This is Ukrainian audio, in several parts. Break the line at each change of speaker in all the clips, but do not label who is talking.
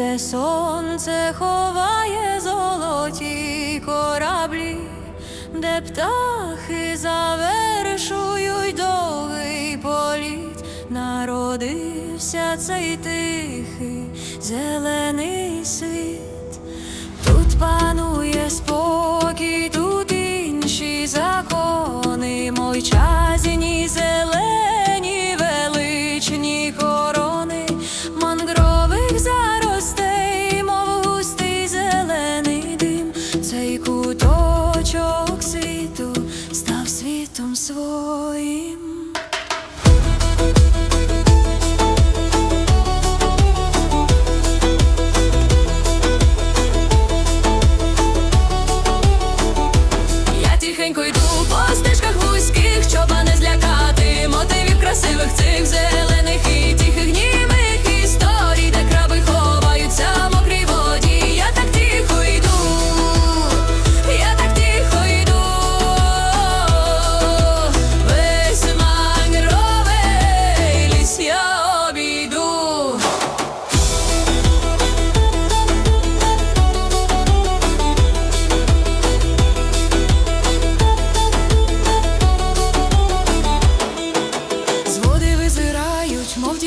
де сонце ховає золоті кораблі, де птахи завершують довгий політ, народився цей тихий зелений світ. Тут панує спокій, Elohim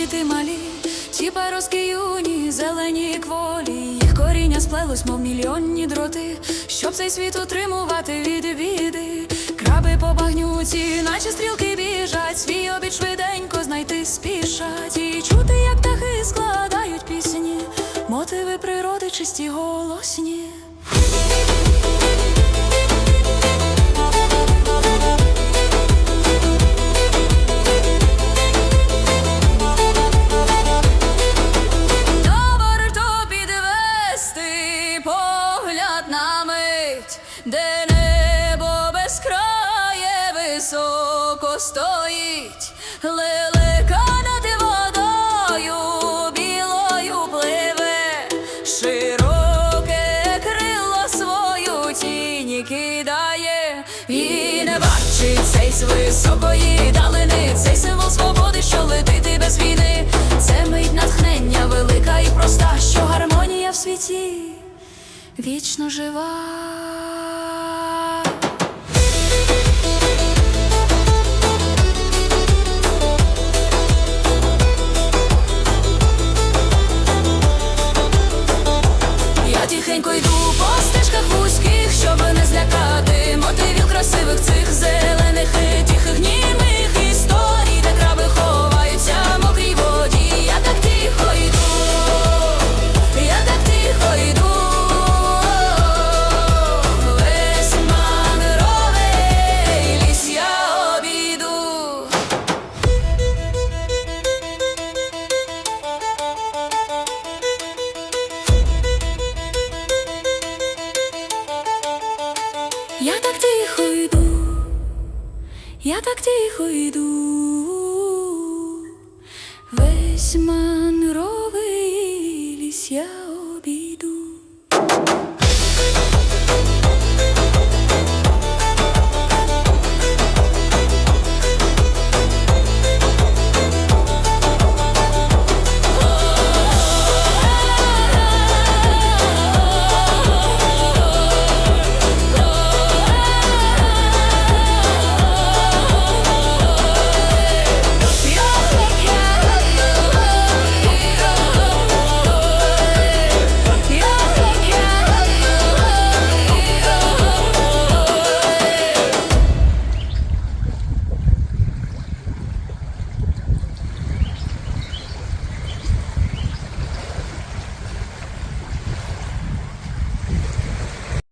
діти малі, ті пароски юні, зелені кволі, їх коріння сплелось, мов мільйонні дроти, щоб цей світ утримувати від біди. Краби по багнюці, наче стрілки біжать, свій обід швиденько знайти спішать. І чути, як птахи складають пісні, мотиви природи чисті голосні. Небо безкрає високо стоїть, лелека над водою білою пливе, широке крило свою тінь кидає, і не бачить цей з високої далини, цей символ свободи, що летити без війни. Це мить велика і проста, що гармонія в світі вічно жива. Я так тихо йду, весь манровий ліс